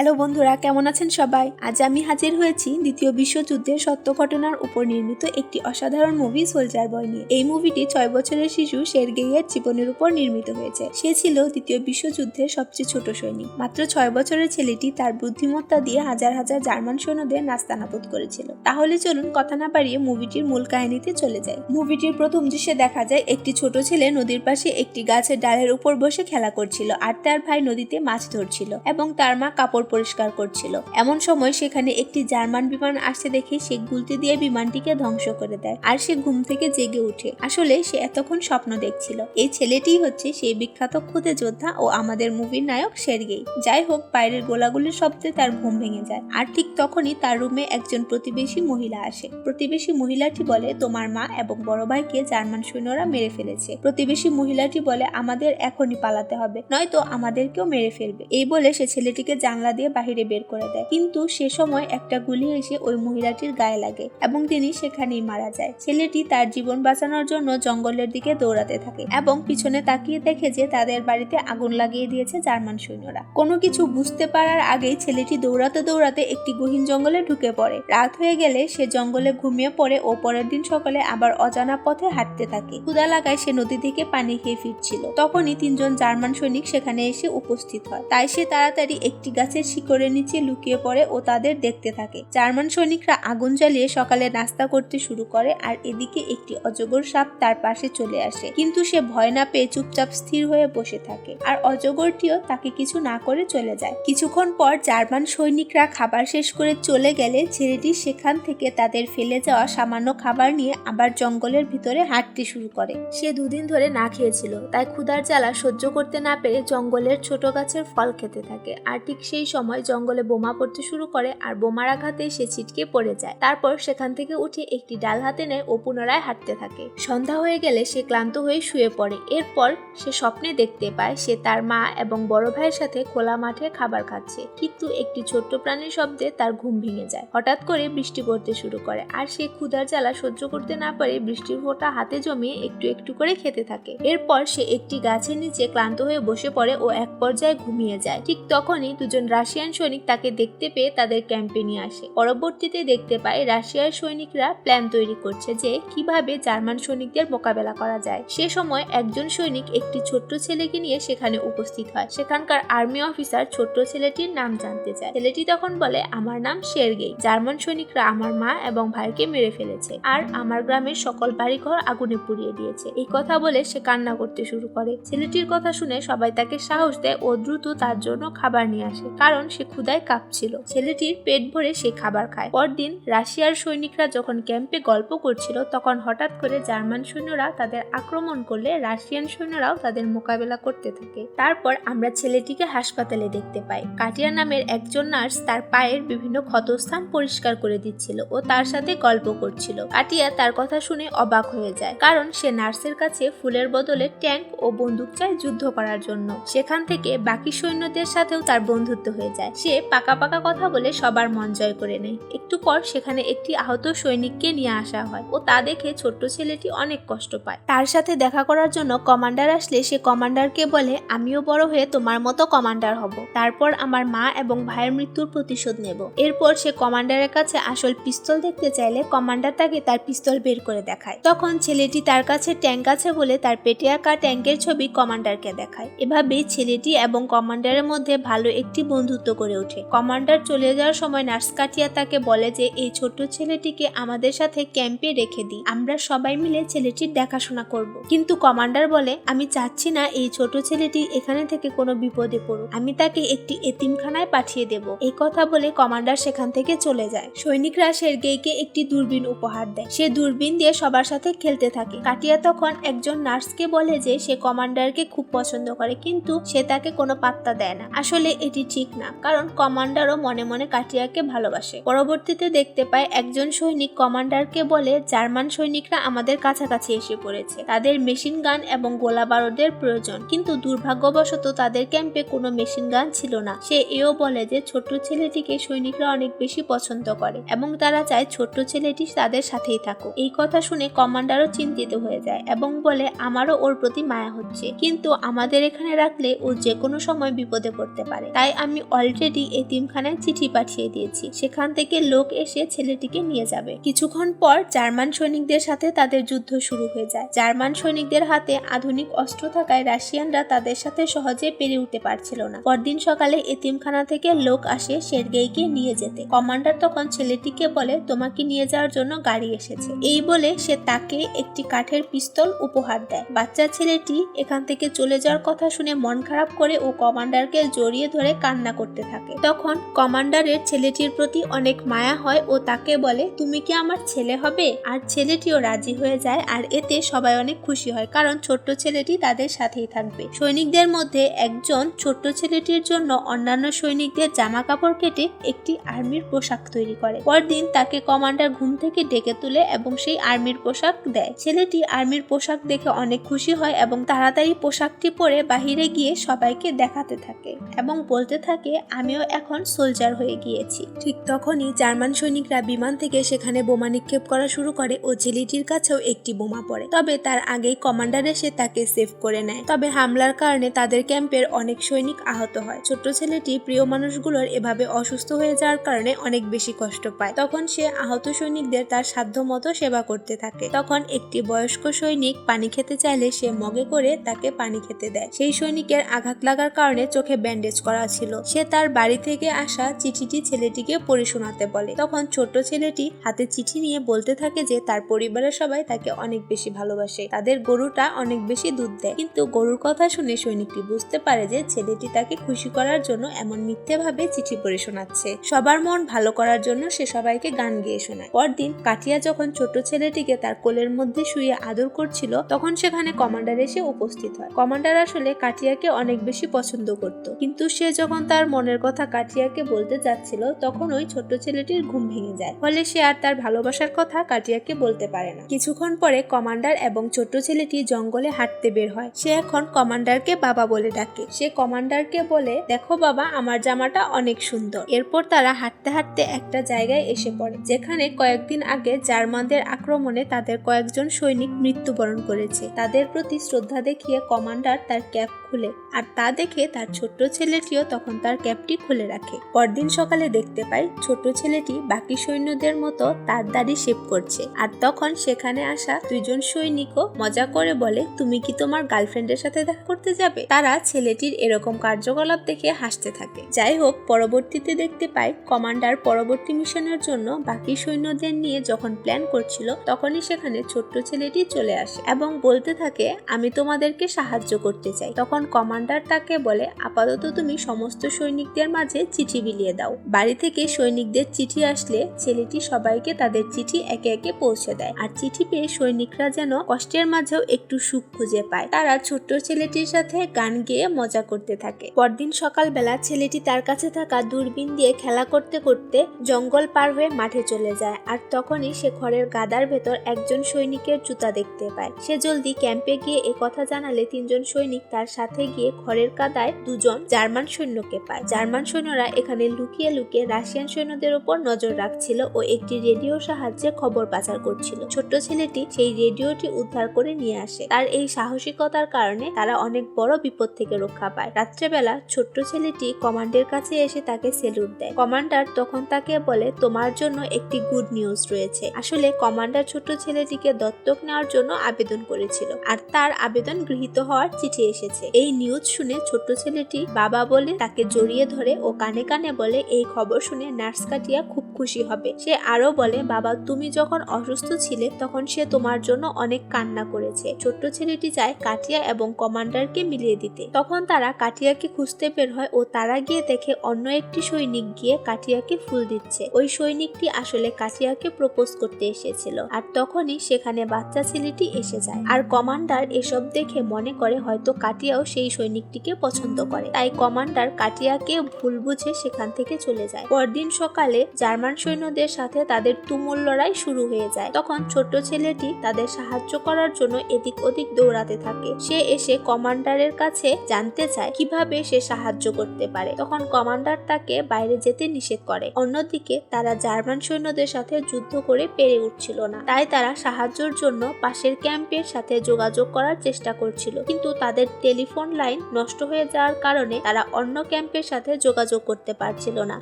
Hello বন্ধুরা, কেমন আছেন সবাই? আজ আমি হাজির হয়েছি দ্বিতীয় বিশ্বযুদ্ধের সত্য ঘটনার উপর নির্মিত একটি অসাধারণ মুভি সোলজার বয় নিয়ে। এই মুভিটি ছয় বছরের শিশু শেরগেইয়ের জীবনের উপর নির্মিত হয়েছে। সে ছিল দ্বিতীয় বিশ্বযুদ্ধের সবচেয়ে ছোট সৈনিক। মাত্র ছয় বছরের ছেলেটি তার বুদ্ধিমত্তা দিয়ে হাজার হাজার জার্মান সৈন্যদের নাস্তানাবুদ করেছিল। তাহলে চলুন কথা না পারিয়ে মুভিটির মূল কাহিনীতে চলে যায় মুভিটির প্রথম দৃশ্যে দেখা যায় একটি ছোট ছেলে নদীর পাশে একটি গাছের ডালের উপর বসে খেলা করছিল আর তার ভাই নদীতে মাছ ধরছিল এবং তার মা কাপড় পরিষ্কার করছিল। এমন সময় সেখানে একটি জার্মান বিমান আসতে দেখে সে গুলতি দিয়ে বিমানটিকে ধ্বংস করে দেয় আর সে ঘুম থেকে জেগে উঠে আসলে সে এতক্ষণ স্বপ্ন দেখছিল। এই ছেলেটি হচ্ছে সেই বিখ্যাত খুদে যোদ্ধা ও আমাদের মুভির নায়ক সের্গেই। যাই হোক বাইরের গোলাগুলির শব্দে তার ঘুম ভেঙে যায়। আর ঠিক তখনই তার রুমে একজন প্রতিবেশী মহিলা আসে। প্রতিবেশী মহিলাটি বলে, তোমার মা এবং বড় ভাইকে জার্মান সৈন্যরা মেরে ফেলেছে। প্রতিবেশী মহিলাটি বলে, আমাদের এখনই পালাতে হবে, নয়তো আমাদেরকেও মেরে ফেলবে। এই বলে সে ছেলেটিকে জানলা দিয়ে বাহিরে বের করে দেয়। কিন্তু সে সময় একটা গুলি এসে ওই মহিলাটির গায়ে লাগে এবং তিনি সেখানেই মারা যায়। ছেলেটি তার জীবন বাঁচানোর জন্য জঙ্গলের দিকে দৌড়াতে থাকে এবং পিছনে তাকিয়ে দেখে যে তাদের বাড়িতে আগুন লাগিয়ে দিয়েছে জার্মান সৈন্যরা। কোনো কিছু বুঝতে পারার আগেই ছেলেটি দৌড়াতে দৌড়াতে একটি গহীন জঙ্গলে ঢুকে পড়ে। রাত হয়ে গেলে সে জঙ্গলে ঘুমিয়ে পড়ে ও পরের দিন সকালে আবার অজানা পথে হাঁটতে থাকে। ক্ষুদা লাগায় সে নদী থেকে পানি খেয়ে ফিরছিল। তখনই তিনজন জার্মান সৈনিক সেখানে এসে উপস্থিত হয়। তাই সে তাড়াতাড়ি একটি গাছের শিকড়ের নিচে লুকিয়ে পড়ে ও তাদের দেখতে থাকে। জার্মান সৈনিকরা আগুন জ্বালিয়ে সকালে নাস্তা করতে শুরু করে আর এদিকে একটি অজগর সাপ তার পাশে চলে আসে। কিন্তু সে ভয় না পেয়ে চুপচাপ স্থির হয়ে বসে থাকে আর অজগরটিও তাকে কিছু না করে চলে যায়। কিছুক্ষণ পর জার্মান সৈনিকরা খাবার শেষ করে চলে গেলে ছেলেটি সেখান থেকে তাদের ফেলে যাওয়া সামান্য খাবার নিয়ে আবার জঙ্গলের ভিতরে হাঁটতে শুরু করে। সে দুদিন ধরে না খেয়েছিল, তাই ক্ষুধার জ্বালা সহ্য করতে না পেরে জঙ্গলের ছোট গাছের ফল খেতে থাকে। আর ঠিক সেই সময় জঙ্গলে বোমা পড়তে শুরু করে আর বোমার আঘাতে সে ছিটকে পড়ে যায়। তারপর সেখান থেকে উঠে একটি ডাল হাতে নেয় ও পুনরায় হাঁটতে থাকে। সন্ধ্যা হয়ে গেলে সে ক্লান্ত হয়ে শুয়ে পড়ে। এরপর সে স্বপ্নে দেখতে পায় সে তার মা এবং বড় ভাইয়ের সাথে খোলা মাঠে খাবার খাচ্ছে। কিন্তু একটি ছোট্ট প্রাণীর শব্দে তার ঘুম ভেঙে যায়। হঠাৎ করে বৃষ্টি পড়তে শুরু করে আর সে ক্ষুধার জ্বালা সহ্য করতে না পারে বৃষ্টির ফোঁটা হাতে জমিয়ে একটু একটু করে খেতে থাকে। এরপর সে একটি গাছের নিচে ক্লান্ত হয়ে বসে পড়ে ও এক পর্যায়ে ঘুমিয়ে যায়। ঠিক তখনই দুজন রাশিয়ান সৈনিক তাকে দেখতে পেয়ে তাদের ক্যাম্পে নিয়ে আসে। পরবর্তীতে দেখতে পায় রাশিয়ার সৈনিকরা প্ল্যান তৈরি করছে যে কীভাবে জার্মান সৈনিকদের মোকাবেলা করা যায়। সে সময় একজন সৈনিক একটি ছোট্ট ছেলেকে নিয়ে সেখানে উপস্থিত হয়। সেখানকার আর্মি অফিসার ছোট্ট ছেলেটির নাম জানতে চায়। ছেলেটি তখন বলে, আমার নাম শেরগেই। জার্মান সৈনিকরা আমার মা এবং ভাইকে মেরে ফেলেছে আর আমার গ্রামের সকল বাড়িঘর আগুনে পুড়িয়ে দিয়েছে। এই কথা বলে সে কান্না করতে শুরু করে। ছেলেটির কথা শুনে সবাই তাকে সাহস দেয় ও দ্রুত তার জন্য খাবার নিয়ে আসে। কারণ সে ক্ষুদায় কাঁপছিল। ছেলেটির পেট ভরে সে খাবার খায়। পরদিন রাশিয়ার সৈনিকরা যখন ক্যাম্পে গল্প করছিল, তখন হঠাৎ করে জার্মান সৈন্যরা তাদের আক্রমণ করলে রাশিয়ান সৈন্যরাও তাদের মোকাবেলা করতে থাকে। তারপর আমরা ছেলেটিকে হাসপাতালে দেখতে পাই। কাটিয়া নামের একজন নার্স তার পায়ের বিভিন্ন ক্ষতস্থান পরিষ্কার করে দিচ্ছিল ও তার সাথে গল্প করছিল। কাটিয়া তার কথা শুনে অবাক হয়ে যায়, কারণ সে নার্সের কাছে ফুলের বদলে ট্যাঙ্ক ও বন্দুক চায় যুদ্ধ করার জন্য। সেখান থেকে বাকি সৈন্যদের সাথেও তার বন্ধুত্ব হয়ে যায়। সে পাকা পাকা কথা বলে সবার মন জয় করে নেয়। একটু পর সেখানে একটি আহত সৈনিককে নিয়ে আসা হয় ও তা দেখে ছোট্ট ছেলেটি অনেক কষ্ট পায়। তার সাথে দেখা করার জন্য কমান্ডার আসলে সে কমান্ডারকে বলে, আমিও বড় হয়ে তোমার মতো কমান্ডার হব। তারপর আমার মা এবং ভাইয়ের মৃত্যুর প্রতিশোধ নেব। এরপর সে কমান্ডারের কাছে আসল পিস্তল দেখতে চাইলে কমান্ডার তাকে তার পিস্তল বের করে দেখায়। তখন ছেলেটি তার কাছে ট্যাঙ্ক আছে বলে তার পেটে আঁকা ট্যাঙ্কের ছবি কমান্ডারকে দেখায়। এভাবে ছেলেটি এবং কমান্ডারের মধ্যে ভালো একটি বন্ধুত্ব করে ওঠে। কমান্ডার চলে যাওয়ার সময় নার্স কাটিয়া তাকে বলে যে, এই ছোট্ট ছেলেটিকে আমাদের সাথে ক্যাম্পে রেখে দিই। আমরা সবাই মিলে ছেলেটির দেখাশোনা করব। কিন্তু কমান্ডার বলে, আমি চাচ্ছি না এই ছোট ছেলেটি এখানে থেকে কোনো বিপদে পড়ুক। আমি তাকে একটি এতিমখানায় পাঠিয়ে দেব। এই কথা বলে কমান্ডার সেখান থেকে চলে যায়। সৈনিকরা সের্গেইকে একটি দূরবীন উপহার দেয়। সে দূরবীন দিয়ে সবার সাথে খেলতে থাকে। কাটিয়া তখন একজন নার্সকে বলে যে, সে কমান্ডারকে খুব পছন্দ করে, কিন্তু সে তাকে কোনো পাত্তা দেয় না। আসলে এটি ঠিক না, কারণ কমান্ডারও মনে মনে কাটিয়াকে ভালোবাসে। পরবর্তীতে দেখতে পায় একজন সৈনিক কমান্ডারকে বলে, জার্মান সৈনিকরা আমাদের কাছাকাছি এসে পড়েছে। তাদের মেশিন গান এবং গোলা বারুদের প্রয়োজন। কিন্তু দুর্ভাগ্যবশত তাদের ক্যাম্পে কোনো মেশিন গান ছিল না। সে এও বলে যে, ছোট্ট ছেলেটিকে সৈনিকরা অনেক বেশি পছন্দ করে এবং তারা চায় ছোট্ট ছেলেটি তাদের সাথেই থাকুক। এই কথা শুনে কমান্ডারও চিন্তিত হয়ে যায় এবং বলে, আমারও ওর প্রতি মায়া হচ্ছে। কিন্তু আমাদের এখানে রাখলে ও যে কোনো সময় বিপদে পড়তে পারে। তাই আমি অলরেডি এতিমখানায় চিঠি পাঠিয়ে দিয়েছি। সেখান থেকে লোক এসে ছেলেটিকে নিয়ে যাবে। কিছুক্ষণ পর জার্মান সৈনিকদের সাথে তাদের যুদ্ধ শুরু হয়ে যায়। জার্মান সৈনিকদের হাতে আধুনিক অস্ত্র থাকায় রাশিয়ানরা তাদের সাথে সহজে পেরে উঠতে পারছিল না। পরদিন সকালে এতিমখানা থেকে লোক আসে সের্গেইকে নিয়ে যেতে। কমান্ডার তখন ছেলেটিকে বলে, তোমাকে নিয়ে যাওয়ার জন্য গাড়ি এসেছে। এই বলে সে তাকে একটি কাঠের পিস্তল উপহার দেয়। বাচ্চা ছেলেটি এখান থেকে চলে যাওয়ার কথা শুনে মন খারাপ করে ও কমান্ডারকে জড়িয়ে ধরে কান্না করতে থাকে। তখন কমান্ডারের ছেলেটির প্রতি অনেক মায়া হয় ও তাকে বলে, তুমি কি আমার ছেলে হবে? আর ছেলেটিও রাজি হয়ে যায় আর এতে সবাই অনেক খুশি হয়, কারণ ছোট্ট ছেলেটি তাদের সাথেই থাকবে। সৈনিকদের মধ্যে একজন ছোট্ট ছেলেটির জন্য অন্যান্য সৈনিকদের জামা কাপড় কেটে একটি আর্মির পোশাক তৈরি করে। পরদিন তাকে কমান্ডার ঘুম থেকে ডেকে তুলে এবং সেই আর্মির পোশাক দেয়। ছেলেটি আর্মির পোশাক দেখে অনেক খুশি হয় এবং তাড়াতাড়ি পোশাকটি পরে বাহিরে গিয়ে সবাইকে দেখাতে থাকে এবং বলতে থাকে আমিও এখন সোলজার হয়ে গিয়েছি। ঠিক তখনই জার্মান সৈনিকরা বিমান থেকে সেখানে বোমা নিক্ষেপ করা শুরু করে ও ছেলেটির কাছেও একটি বোমা পড়ে। তবে তার আগেই কমান্ডার এসে তাকে সেভ করে নেয়। তবে হামলার কারণে তাদের ক্যাম্পের অনেক সৈনিক আহত হয়। ছোট্ট ছেলেটি প্রিয় মানুষগুলোর এভাবে অসুস্থ হয়ে যাওয়ার কারণে অনেক বেশি কষ্ট পায়। তখন সে আহত সৈনিকদের তার সাধ্য মতো সেবা করতে থাকে। তখন একটি বয়স্ক সৈনিক পানি খেতে চাইলে সে মগে করে তাকে পানি খেতে দেয়। সেই সৈনিকের আঘাত লাগার কারণে চোখে ব্যান্ডেজ করা ছিল। সে তার বাড়ি থেকে আসা চিঠিটি ছেলেটিকে পড়ে শোনাতে বলে। তখন ছোট ছেলেটি হাতে চিঠি নিয়ে বলতে থাকে যে তার পরিবারের সবাই তাকে অনেক বেশি ভালোবাসে। তাদের গরুটা অনেক বেশি দুধ দেয়। কিন্তু গরুর কথা শুনে সৈনিকটি বুঝতে পারে যে ছেলেটি তাকে খুশি করার জন্য এমন মিথ্যেভাবে চিঠি পড়ে শোনাচ্ছে। সবার মন ভালো করার জন্য সে সবাইকে গান গেয়ে শোনায়। পরদিন কাটিয়া যখন ছোট ছেলেটিকে তার কোলের মধ্যে শুয়ে আদর করছিল, তখন সেখানে কমান্ডার এসে উপস্থিত হয়। কমান্ডার আসলে কাটিয়াকে অনেক বেশি পছন্দ করত। কিন্তু সে যখন তার মনের কথা কাটিয়াকে বলতে যাচ্ছিল, তখন ওই ছোট্ট ছেলেটির ঘুম ভেঙে যায়। ফলে সে আর তার ভালোবাসার কথা কাটিয়াকে বলতে পারে না। কিছুক্ষণ পরে কমান্ডার এবং ছোট্ট ছেলেটি জঙ্গলে হাঁটতে বের হয়। সে এখন কমান্ডারকে বাবা বলে ডাকে। সে কমান্ডারকে বলে, দেখো বাবা, আমার জামাটা অনেক সুন্দর। এরপর তারা হাঁটতে হাঁটতে একটা জায়গায় এসে পড়ে, যেখানে কয়েকদিন আগে জার্মানদের আক্রমণে তাদের কয়েকজন সৈনিক মৃত্যুবরণ করেছে। তাদের প্রতি শ্রদ্ধা দেখিয়ে কমান্ডার তার ক্যাপ খুলে, আর তা দেখে তার ছোট্ট ছেলেটিও তখন তার ক্যাপটি খুলে রাখে। পরদিন সকালে দেখতে পাই ছোট ছেলেটি বাকি সৈন্যদের মতো তার দাড়ি শেভ করছে আর তখন সেখানে আসা দুজন সৈনিকও মজা করে বলে, তুমি কি তোমার গার্লফ্রেন্ডের সাথে দেখা করতে যাবে? তারা ছেলেটির এরকম কার্যকলাপ দেখে হাসতে থাকে। যাই হোক, পরবর্তীতে দেখতে পাই কমান্ডার পরবর্তী মিশনের জন্য বাকি সৈন্যদের নিয়ে যখন প্ল্যান করছিল, তখনই সেখানে ছোট্ট ছেলেটি চলে আসে এবং বলতে থাকে, আমি তোমাদেরকে সাহায্য করতে চাই। তখন কমান্ডার তাকে বলে, আপাতত তুমি সমস্ত সৈনিকদের মাঝে চিঠি বিলিয়ে দাও। বাড়ি থেকে সৈনিকদের চিঠি আসলে ছেলেটি সবাইকে তাদের চিঠি একে একে পৌঁছে দেয়। আর চিঠি পেয়ে সৈনিকরা যেন কষ্টের মাঝেও একটু সুখ খুঁজে পায়। তারা ছোট্ট ছেলেটির সাথে গান গেয়ে মজা করতে থাকে। পরদিন সকালবেলা ছেলেটি তার কাছে থাকা দূরবীন দিয়ে খেলা করতে করতে জঙ্গল পার হয়ে মাঠে চলে যায়। আর তখনই সে ঘরের গাদার ভেতর একজন সৈনিকের জুতা দেখতে পায়। সে জলদি ক্যাম্পে গিয়ে এ কথা জানালে তিনজন সৈনিক তার সাথে গিয়ে ঘরের কাদায় দুজন জার্মান সৈন্যকে পায়। জার্মান সৈন্যরা এখানে লুকিয়ে লুকিয়ে রাশিয়ান সৈন্যদের উপর নজর রাখছিল ও একটি রেডিওর সাহায্যে খবর পাচার করছিল। ছোট্ট ছেলেটি সেই রেডিওটি উদ্ধার করে নিয়ে আসে। তার এই সাহসিকতার কারণে তারা অনেক বড় বিপদ থেকে রক্ষা পায়। রাত্রেবেলা ছোট্ট ছেলেটি কমান্ডের কাছে এসে তাকে সেলুট দেয়। কমান্ডার তখন তাকে বলে, তোমার জন্য একটি গুড নিউজ রয়েছে। আসলে কমান্ডার ছোট্ট ছেলেটিকে দত্তক নেওয়ার জন্য আবেদন করেছিল আর তার আবেদন গৃহীত হওয়ার চিঠি এসেছে। এই নিউজ শুনে ছোট্ট ছেলেটি বাবা বলে তাকে জড়িয়ে ধরে ও কানে কানে বলে, এই খবর শুনে নার্স কাটিয়া খুব খুশি হবে। সে আরও বলে, বাবা, তুমি যখন অসুস্থ ছিলে, তখন সে তোমার জন্য অনেক কান্না করেছে। ছোট্ট ছেলেটি চায় কাটিয়া এবং কমান্ডারকে মিলিয়ে দিতে। তখন তারা কাটিয়াকে খুঁজতে বের হয় ও তারা গিয়ে দেখে অন্য একটি সৈনিক গিয়ে কাটিয়াকে ফুল দিচ্ছে। ওই সৈনিকটি আসলে কাটিয়াকে প্রপোজ করতে এসেছিল। আর তখনই সেখানে বাচ্চা ছেলেটি এসে যায়। আর কমান্ডার এসব দেখে মনে করে হয়তো কাটিয়াও সেই সৈনিকটিকে পছন্দ করে। তাই কমান্ডার কাটিয়াকে ভুল বুঝে সেখান থেকে চলে যায়। পরদিন সকালে জার্মান সৈন্যদের সাথে তাদের তুমুল লড়াই শুরু হয়ে যায়। তখন ছোট্ট ছেলেটি তাদের সাহায্য করার জন্য এদিক ওদিক দৌড়াতে থাকে। সে এসে কমান্ডারের কাছে জানতে চায় কীভাবে সে সাহায্য করতে পারে। তখন কমান্ডার তাকে বাইরে যেতে নিষেধ করে। অন্যদিকে তারা জার্মান সৈন্যদের সাথে যুদ্ধ করে পেরে উঠছিল না। তাই তারা সাহায্যের জন্য পাশের ক্যাম্পের সাথে যোগাযোগ করার চেষ্টা করছিল। কিন্তু তাদের টেলিফোন লাইন নষ্ট হয়ে যাওয়ার কারণে তারা অন্য ক্যাম্পের সাথে যোগাযোগ করতে পারছিল না।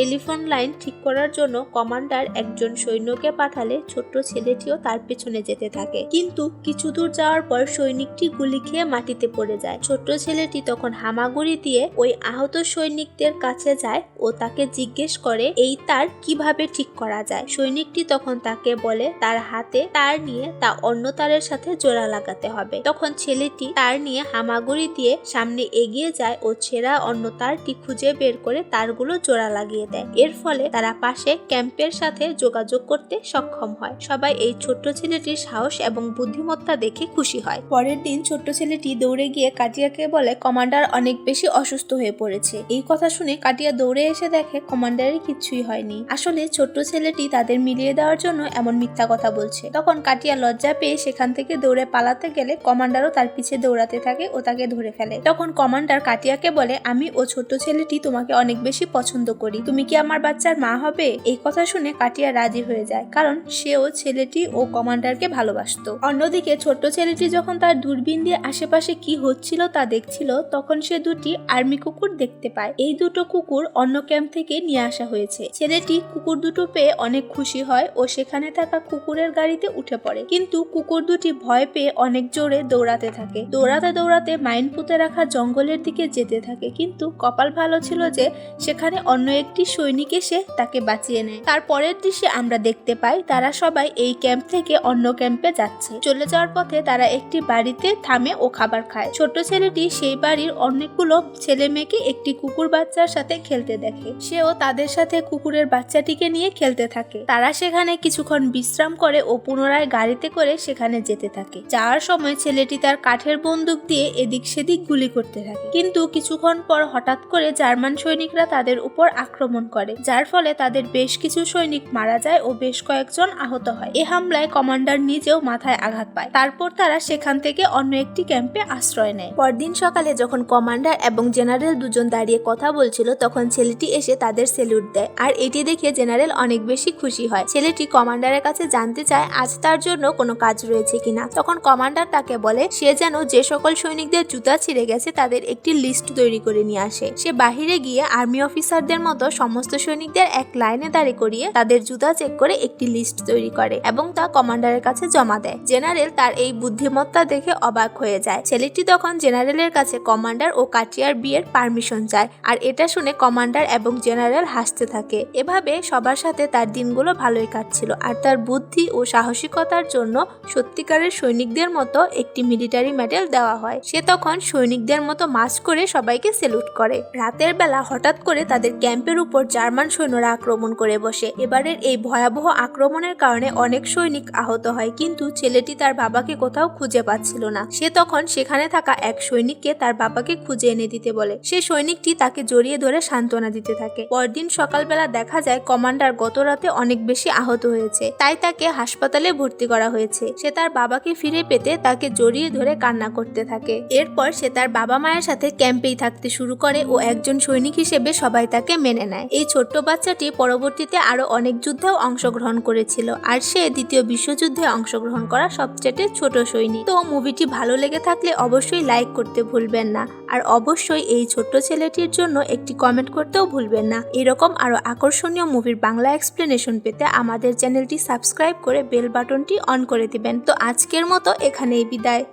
টেলিফোন লাইন ঠিক করার জন্য কমান্ডার একজন সৈন্যকে পাঠালে ছোট্ট ছেলেটিও তার পেছনে যেতে থাকে। কিন্তু কিছু দূর যাওয়ার পর সৈনিকটি গুলি খেয়ে মাটিতে পড়ে যায়। ছোট্ট ছেলেটি তখন হামাগুড়ি দিয়ে ওই আহত সৈনিকদের কাছে যায় ও তাকে জিজ্ঞেস করে, এই তার কীভাবে ঠিক করা যায়? সৈনিকটি তখন তাকে বলে, তার হাতে তার নিয়ে তা অন্য তারের সাথে জোড়া লাগাতে হবে। তখন ছেলেটি তার নিয়ে হামাগুড়ি দিয়ে সামনে এগিয়ে যায় ও ছেঁড়া অন্য তারটি বের করে তারগুলো জোড়া লাগিয়ে দেয়। এর ফলে তারা পাশে ক্যাম্পের সাথে যোগাযোগ করতে সক্ষম হয়। সবাই এই ছোট্ট ছেলেটির সাহস এবং বুদ্ধিমত্তা দেখে খুশি হয়। পরের দিন ছোট্ট ছেলেটি দৌড়ে গিয়ে কাটিয়াকে বলে, কমান্ডার অনেক বেশি অসুস্থ হয়ে পড়েছে। এই কথা শুনে কাটিয়া দৌড়ে এসে দেখে কমান্ডারের কিছুই হয়নি। আসলে ছোট্ট ছেলেটি তাদের মিলিয়ে দেওয়ার জন্য এমন মিথ্যা কথা বলছে। তখন কাটিয়া লজ্জা পেয়ে সেখান থেকে দৌড়ে পালাতে গেলে কমান্ডারও তার পিছে দৌড়াতে থাকে ও তাকে ধরে ফেলে। তখন কমান্ডার কাটিয়াকে বলে, আমি ও ছোট্ট ছেলেটি তোমাকে অনেক বেশি পছন্দ করি। তুমি কি আমার বাচ্চার মা হবে? এই কথা শুনে কাটিয়া রাজি হয়ে যায়, কারণ সেও ছেলেটি ও কমান্ডারকে ভালোবাসতো। অন্যদিকে ছোট্ট ছেলেটি যখন তার দূরবীন দিয়ে আশেপাশে কি হচ্ছিল তা দেখছিল, তখন সে দুটি আর্মি কুকুর দেখতে পায়। এই দুটো কুকুর অন্য ক্যাম্প থেকে নিয়ে আসা হয়েছে। ছেলেটি কুকুর দুটো পেয়ে অনেক খুশি হয় ও সেখানে থাকা কুকুরের গাড়িতে উঠে পড়ে। কিন্তু কুকুর দুটি ভয় পেয়ে অনেক জোরে দৌড়াতে থাকে। দৌড়াতে দৌড়াতে মাইন পুঁতে রাখা জঙ্গলের দিকে যেতে থাকে, কিন্তু কপাল ভালো ছিল যে সেখানে অন্য একটি সৈনিক এসে তাকে বাঁচিয়ে নেয়। তারপরের দৃশ্যে আমরা দেখতে পাই তারা সবাই এই ক্যাম্প থেকে অন্য ক্যাম্পে যাচ্ছে। চলে যাওয়ার পথে তারা একটি বাড়িতে থামে ও খাবার খায়। ছোট ছেলেটি সেই বাড়ির অনেকগুলো ছেলে মেয়েকে একটি কুকুর বাচ্চার সাথে খেলতে দেখে। সেও তাদের সাথে কুকুরের বাচ্চাটিকে নিয়ে খেলতে থাকে। তারা সেখানে কিছুক্ষণ বিশ্রাম করে ও পুনরায় গাড়িতে করে সেখানে যেতে থাকে। যাওয়ার সময় ছেলেটি তার কাঠের বন্দুক দিয়ে এদিক সেদিক গুলি করতে থাকে। কিন্তু কিছুক্ষণ পর হঠাৎ করে জার্মান সৈনিকরা তাদের উপর আক্রমণ করে, যার ফলে তাদের বেশ কিছু সৈনিক মারা যায় ও বেশ কয়েকজন আহত হয়। এ হামলায় কমান্ডার নিজেও মাথায় আঘাত পায়। তারপর তারা সেখান থেকে অন্য একটি ক্যাম্পে আশ্রয় নেয়। পরদিন সকালে যখন কমান্ডার এবং জেনারেল দুজন দাঁড়িয়ে কথা বলছিল, তখন ছেলেটি এসে তাদের সেলুট দেয়। আর এটি দেখে জেনারেল অনেক বেশি খুশি হয়। ছেলেটি কমান্ডারের কাছে জানতে চায়, আজ তার জন্য কোনো কাজ রয়েছে কিনা। তখন কমান্ডার তাকে বলে, সে যেন যে সকল সৈনিকদের জুতা ছিঁড়ে গেছে, তাদের একটি লিস্ট তৈরি করে নিয়ে আসে। সে বাহিরে গিয়ে আর্মি অফিসারদের মতো সমস্ত সৈনিকদের এক লাইনে দাঁড়িয়ে করিয়ে তাদের জুতা চেক করে একটি লিস্ট তৈরি করে এবং তা কমান্ডারের কাছে জমা দেয়। জেনারেল তার এই বুদ্ধিমত্তা দেখে অবাক হয়ে যায়। ছেলেটি তখন জেনারেলের কাছে কমান্ডার ও কাটিয়ার বিয়ের পারমিশন চায় আর এটা শুনে কমান্ডার এবং জেনারেল হাসতে থাকে। এভাবে সবার সাথে তার দিনগুলো ভালোই কাটছিল আর তার বুদ্ধি ও সাহসিকতার জন্য সত্যিকারের সৈনিকদের মতো একটি মিলিটারি মেডেল দেওয়া হয়। সে তখন সৈনিকদের মতো মাস্ক করে সবাইকে সেলুট করে। রাতের বেলা হঠাৎ করে তাদের ক্যাম্পের উপর জার্মান সৈন্যরা আক্রমণ করে বসে। এবারের এই ভয়াবহ আক্রমণের কারণে অনেক সৈনিক আহত হয়, কিন্তু ছেলেটি তার বাবাকে কোথাও খুঁজে পাচ্ছিল না। সে তখন সেখানে থাকা এক সৈনিককে তার বাবাকে খুঁজে এনে দিতে বলে। সে সৈনিকটি তাকে জড়িয়ে ধরে সান্ত্বনা দিতে থাকে। পরদিন সকালবেলা দেখা যায়, কমান্ডার গত রাতে অনেক বেশি আহত হয়েছে, তাই তাকে হাসপাতালে ভর্তি করা হয়েছে। সে তার বাবাকে ফিরে পেতে তাকে জড়িয়ে ধরে কান্না করতে থাকে। এরপর সে তার বাবা মায়ের সাথে ক্যাম্পেই থাকতে শুরু করে ও একজন সৈনিক হিসেবে সবাই তাকে মেনে নেয়। এই ছোট্ট বাচ্চাটি পরবর্তীতে আরও অনেক যুদ্ধেও অংশগ্রহণ করেছিল আর সে দ্বিতীয় বিশ্বযুদ্ধে অংশগ্রহণ করা সবচেয়ে ছোট সৈনিক। তো মুভিটি ভালো লেগে থাকলে অবশ্যই লাইক করতে ভুলবেন না। আর অবশ্যই এই ছোট্ট ছেলেটির জন্য একটি কমেন্ট করতেও ভুলবেন না। এরকম আরও আকর্ষণীয় মুভির বাংলা এক্সপ্লেনেশন পেতে আমাদের চ্যানেলটি সাবস্ক্রাইব করে বেল বাটনটি অন করে দিবেন। তো আজকের মতো এখানেই বিদায়।